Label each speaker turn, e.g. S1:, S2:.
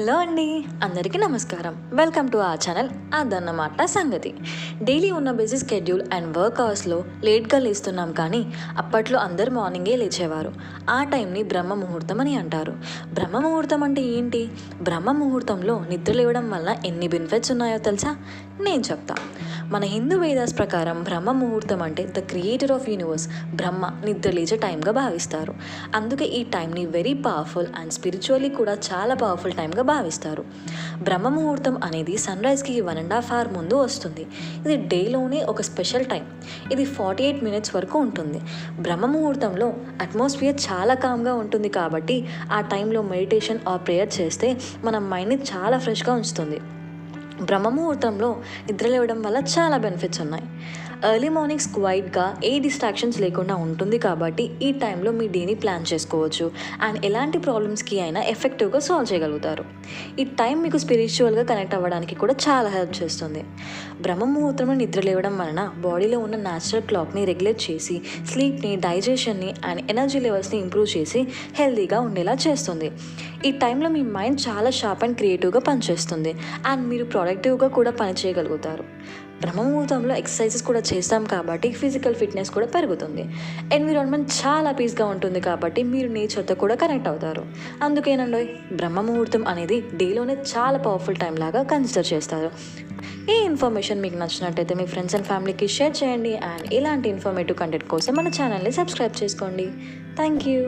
S1: Hello అండి అందరికీ నమస్కారం. వెల్కమ్ టు ఆ ఛానల్ అదన్నమాట సంగతి. డైలీ ఉన్న బిజీ స్కెడ్యూల్ అండ్ వర్క్ అవర్స్లో లేట్గా లేస్తున్నాం కానీ అప్పట్లో అందరు మార్నింగే లేచేవారు. ఆ టైంని బ్రహ్మ ముహూర్తం అని అంటారు. బ్రహ్మ ముహూర్తం అంటే ఏంటి? బ్రహ్మ ముహూర్తంలో నిద్ర లేవడం వల్ల ఎన్ని బెనిఫిట్స్ ఉన్నాయో తెలుసా? నేను చెప్తా. మన హిందూ వేదాస్ ప్రకారం బ్రహ్మ ముహూర్తం అంటే the creator of universe Brahma నిద్ర లేచే టైంగా భావిస్తారు. అందుకే ఈ టైంని వెరీ పవర్ఫుల్ అండ్ స్పిరిచువల్లీ కూడా చాలా పవర్ఫుల్ టైంగా భావిస్తారు బ్రహ్మ ముహూర్తం అనేది సన్ రైజ్కి వన్ అండ్ హాఫ్ అవర్ ముందు వస్తుంది. ఇది డేలోనే ఒక స్పెషల్ టైం ఇది ఫార్టీ ఎయిట్ మినిట్స్ వరకు ఉంటుంది. బ్రహ్మ ముహూర్తంలో అట్మాస్ఫియర్ చాలా కామ్గా ఉంటుంది కాబట్టి ఆ టైంలో మెడిటేషన్ ఆ ప్రేయర్ చేస్తే మన మైండ్ని చాలా ఫ్రెష్గా ఉంచుతుంది. బ్రహ్మ ముహూర్తంలో నిద్ర లేవడం వల్ల చాలా బెనిఫిట్స్ ఉన్నాయి. ఎర్లీ మార్నింగ్స్ క్వైట్గా ఏ డిస్ట్రాక్షన్స్ లేకుండా ఉంటుంది కాబట్టి ఈ టైంలో మీ డేని ప్లాన్ చేసుకోవచ్చు. అండ్ ఎలాంటి ప్రాబ్లమ్స్కి అయినా ఎఫెక్టివ్గా సాల్వ్ చేయగలుగుతారు. ఈ టైం మీకు స్పిరిచువల్గా కనెక్ట్ అవ్వడానికి కూడా చాలా హెల్ప్ చేస్తుంది. బ్రహ్మ ముహూర్తంలో నిద్ర లేవడం వలన బాడీలో ఉన్న న్యాచురల్ క్లాక్ని రెగ్యులేట్ చేసి స్లీప్ని డైజెషన్ని అండ్ ఎనర్జీ లెవెల్స్ని ఇంప్రూవ్ చేసి హెల్తీగా ఉండేలా చేస్తుంది. ఈ టైంలో మీ మైండ్ చాలా షార్ప్ అండ్ క్రియేటివ్గా పనిచేస్తుంది అండ్ మీరు ప్రొడక్టివ్గా కూడా పనిచేయగలుగుతారు. బ్రహ్మముహూర్తంలో ఎక్సర్సైజెస్ కూడా చేస్తాం కాబట్టి ఫిజికల్ ఫిట్నెస్ కూడా పెరుగుతుంది. ఎన్విరాన్మెంట్ చాలా పీస్గా ఉంటుంది కాబట్టి మీరు నేచర్తో కూడా కనెక్ట్ అవుతారు. అందుకేనండి బ్రహ్మముహూర్తం అనేది డేలోనే చాలా పవర్ఫుల్ టైం లాగా కన్సిడర్ చేస్తారు. ఈ ఇన్ఫర్మేషన్ మీకు నచ్చినట్టయితే మీ ఫ్రెండ్స్ అండ్ ఫ్యామిలీకి షేర్ చేయండి అండ్ ఇలాంటి ఇన్ఫర్మేటివ్ కంటెంట్ కోసం మన ఛానల్ని సబ్స్క్రైబ్ చేసుకోండి. Thank you.